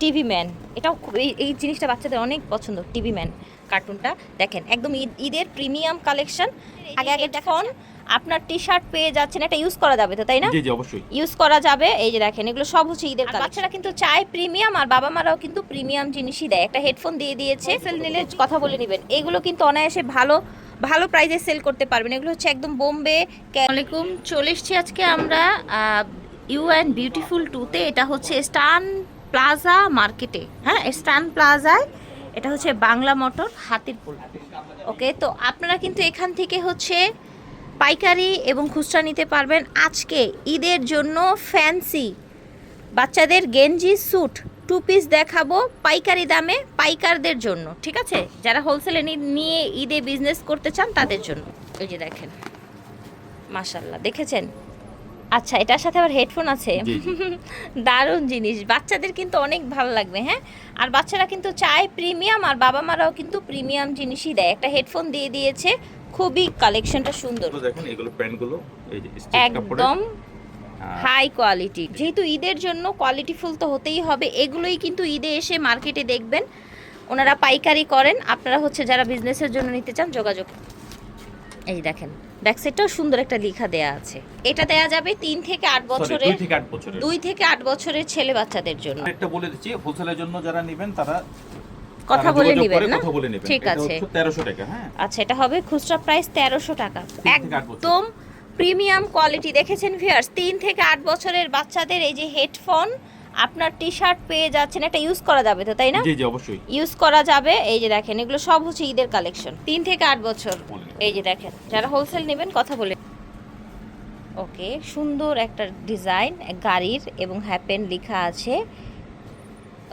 TV man. এটাও এই এই জিনিসটা বাচ্চাদের অনেক পছন্দ টিভি ম্যান কার্টুনটা। দেখেন একদম ঈদ ঈদের প্রিমিয়াম কালেকশন। আগে আগে দেখুন আপনার টি শার্ট পেয়ে যাচ্ছেন এটা ইউজ করা যাবে তো তাই না? জি জি অবশ্যই। ইউজ করা যাবে এই যে দেখেন এগুলো সব হচ্ছে ঈদের কালেকশন। বাচ্চারা কিন্তু চায় প্রিমিয়াম আর বাবা মারাও কিন্তু প্রিমিয়াম জিনিসই দেয়। একটা হেডফোন দিয়ে দিয়েছে সেল নিলে কথা বলে নেবেন। এগুলো কিন্তু অনায়াসে ভালো ভালো প্রাইজে সেল করতে পারবেন। এগুলো হচ্ছে একদম বোম্বে আলাইকুম চলে এসেছি আজকে আমরা ইউ অ্যান্ড বিউটিফুল টুতে এটা হচ্ছে স্টান প্লাজা মার্কেটে হ্যাঁ স্টান প্লাজায়, এটা হচ্ছে বাংলা মোটর হাতিরপুল। ওকে, তো আপনারা কিন্তু এখান থেকে হচ্ছে পাইকারি এবং খুচরা নিতে পারবেন। আজকে ঈদের জন্য ফ্যান্সি বাচ্চাদের গেঞ্জি স্যুট, টু পিস দেখাবো পাইকারি দামে পাইকারদের জন্য, ঠিক আছে? যারা হোলসেলে নিয়ে ঈদে বিজনেস করতে চান তাদের জন্য। এই যে দেখেন মাশাল্লাহ দেখেছেন? আচ্ছা এটার সাথে আবার হেডফোন আছে। দারুণ জিনিস। বাচ্চাদের কিন্তু অনেক ভালো লাগবে হ্যাঁ? আর বাচ্চারা কিন্তু চায় প্রিমিয়াম আর বাবা মারাও কিন্তু প্রিমিয়াম জিনিসই দেয়। একটা হেডফোন দিয়ে দিয়েছে খুবই কালেকশনটা সুন্দর। দেখুন এগুলো প্যান্টগুলো এই যে একদম হাই কোয়ালিটি যেহেতু ঈদের জন্য কোয়ালিটি ফুল তো হতেই হবে এগুলোই কিন্তু ঈদে এসে মার্কেটে দেখবেন। ওনারা পাইকারি করেন। আপনারা হচ্ছে যারা বিজনেসের জন্য নিতে চান যোগাযোগ। এই দেখেন। ব্যাক সাইডটাও সুন্দর একটা লেখা দেয়া আছে। এটা দেয়া যাবে তিন থেকে আট বছরের দুই থেকে আট বছরের। দুই থেকে আট বছরের ছেলে বাচ্চাদের জন্য। একটা বলে দিচ্ছি হোলসেলের জন্য যারা নেবেন তারা কথা বলে নেবেন না? ঠিক আছে। 1300 টাকা হ্যাঁ। আচ্ছা এটা হবে খুচরা প্রাইস তেরোশো টাকা। একদম প্রিমিয়াম কোয়ালিটি দেখেছেন ভিউয়ার্স তিন থেকে আট বছরের বাচ্চাদের এই যে হেডফোন আপনার টি শার্ট পেয়ে যাচ্ছেন এটা ইউজ করা যাবে তো তাই না? জি জি অবশ্যই। ইউজ করা যাবে এই যে দেখেন এগুলো সব হচ্ছে ঈদের কালেকশন তিন থেকে আট বছর। এই যে দেখেন যারা হোলসেল নেবেন কথা বলে ওকে সুন্দর একটা ডিজাইন গাড়ির এবং হ্যাপেন লেখা আছে।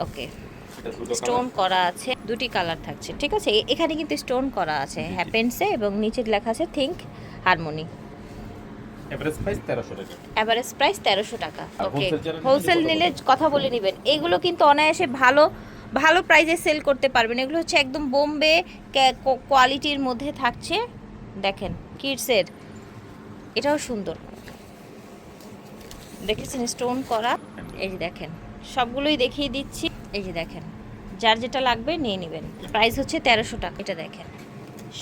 ওকে স্টোন করা আছে দুটি কালার থাকছে ঠিক আছে? এখানে কিন্তু স্টোন করা আছে। হ্যাপেন্সে এবং নিচে লেখা আছে থিঙ্ক হারমোনি এভারেজ প্রাইস 1300 টাকা। অ্যাভারেজ প্রাইস তেরোশো টাকা। ওকে হোলসেল নিলে কথা বলে নেবেন। এগুলো কিন্তু অনায়াসে ভালো ভালো প্রাইজে সেল করতে পারবেন। এগুলো হচ্ছে একদম বোম্বে কোয়ালিটির মধ্যে থাকছে। দেখেন কিডসের এটাও সুন্দর। দেখেছেন স্টোন করা। এই যে দেখেন সবগুলোই দেখিয়ে দিচ্ছি। এই যে দেখেন যার যেটা লাগবে নিয়ে নেবেন। প্রাইস হচ্ছে তেরোশো টাকা। এটা দেখেন।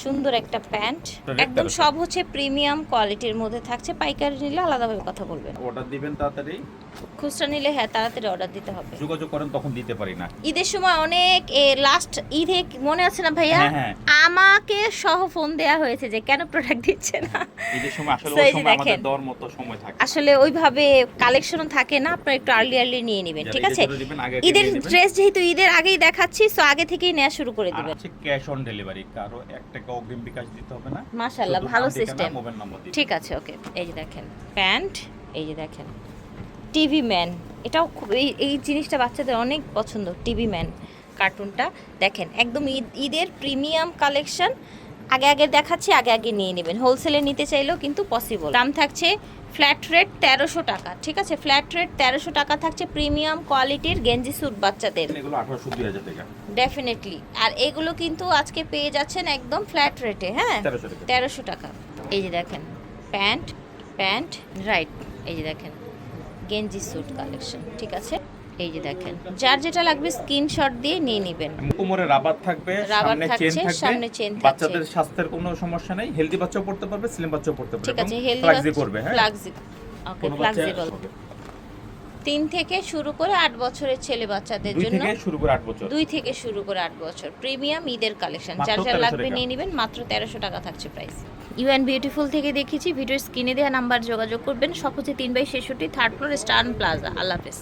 সুন্দর একটা প্যান্ট। একদম সব হচ্ছে প্রিমিয়াম কোয়ালিটির মধ্যে থাকছে। পাইকারি নিলে আলাদাভাবে কথা বলবেন। অর্ডার দিবেন তাড়াতাড়ি? খুচরা নিলে হ্যাঁ তাড়াতাড়ি অর্ডার দিতে হবে। যোগাযোগ করেন তখন দিতে পারি না। ঈদের সময় অনেক লাস্ট ঈদে মনে আছে না ভাইয়া? হ্যাঁ, হ্যাঁ। আমাকে সহ ফোন দেয়া হয়েছে যে কেন প্রোডাক্ট দিচ্ছে না? ঈদের সময় আসলে ওই সময় আমাদের দেখেন। দেওয়ার মতো সময় থাকে। আসলে ওইভাবে কালেকশনও থাকে না আপনারা একটু আর্লি আর্লি নিয়ে নেবেন ঠিক আছে? ঈদের ড্রেস যেহেতু ঈদের আগেই দেখাচ্ছি সো আগে থেকেই নেওয়া শুরু করে দিবেন। ক্যাশ অন ডেলিভারি কারও এক টাকা অগ্রিম বিকাশ দিতে হবে না। মাশাআল্লাহ ভালো সিস্টেম মোবাইল নম্বর ঠিক আছে ওকে এই যে দেখেন প্যান্ট এই যে দেখেন টিভি ম্যান। এটাও খুব এই এই জিনিসটা বাচ্চাদের অনেক পছন্দ টিভি ম্যান কার্টুনটা। দেখেন একদম ঈদ ঈদের প্রিমিয়াম কালেকশন আগে আগে দেখাচ্ছি আগে আগে নিয়ে নেবেন। হোলসেলে নিতে চাইলেও কিন্তু পসিবল দাম থাকছে ফ্ল্যাট রেট তেরোশো টাকা ঠিক আছে? ফ্ল্যাট রেট তেরোশো টাকা থাকছে প্রিমিয়াম কোয়ালিটির গেঞ্জি স্যুট বাচ্চাদের। ডেফিনেটলি আর এগুলো কিন্তু আজকে পেয়ে যাচ্ছেন একদম ফ্ল্যাট রেটে হ্যাঁ? তেরোশো টাকা। এই যে দেখেন প্যান্ট প্যান্ট রাইট এই যে দেখেন গেঞ্জি স্যুট কালেকশন ঠিক আছে? এই যে দেখেন যার যেটা লাগবে স্ক্রিনশট দিয়ে নিয়ে নেবেন। কোমরে রাবার থাকবে সামনে চেন সামনে চেন থাকছে। বাচ্চাদের স্বাস্থ্যের কোনো সমস্যা নেই হেলদি বাচ্চাও পড়তে পারবে স্লিম বাচ্চাও পড়তে পারবে ঠিক আছে হেলদি করবে হ্যাঁ? ফ্লাক্সি ওকে ফ্লাক্সিবল তিন থেকে শুরু করে আট বছরের ছেলে বাচ্চাদের জন্য থেকে শুরু করে আট বছর। দুই থেকে শুরু করে আট বছর। প্রিমিয়াম ঈদের কালেকশন যার যার লাগবে নিয়ে নেবেন মাত্র তেরোশো টাকা থাকছে প্রাইস ইউ অ্যান্ড বিউটিফুল থেকে দেখেছি ভিডিওর স্ক্রিনে দেওয়া নাম্বার যোগাযোগ করবেন সব হচ্ছে তিন বাই ছেষট্টি থার্ড ফ্লোর স্টার্ন প্লাজা আল্লাহ হাফেজ।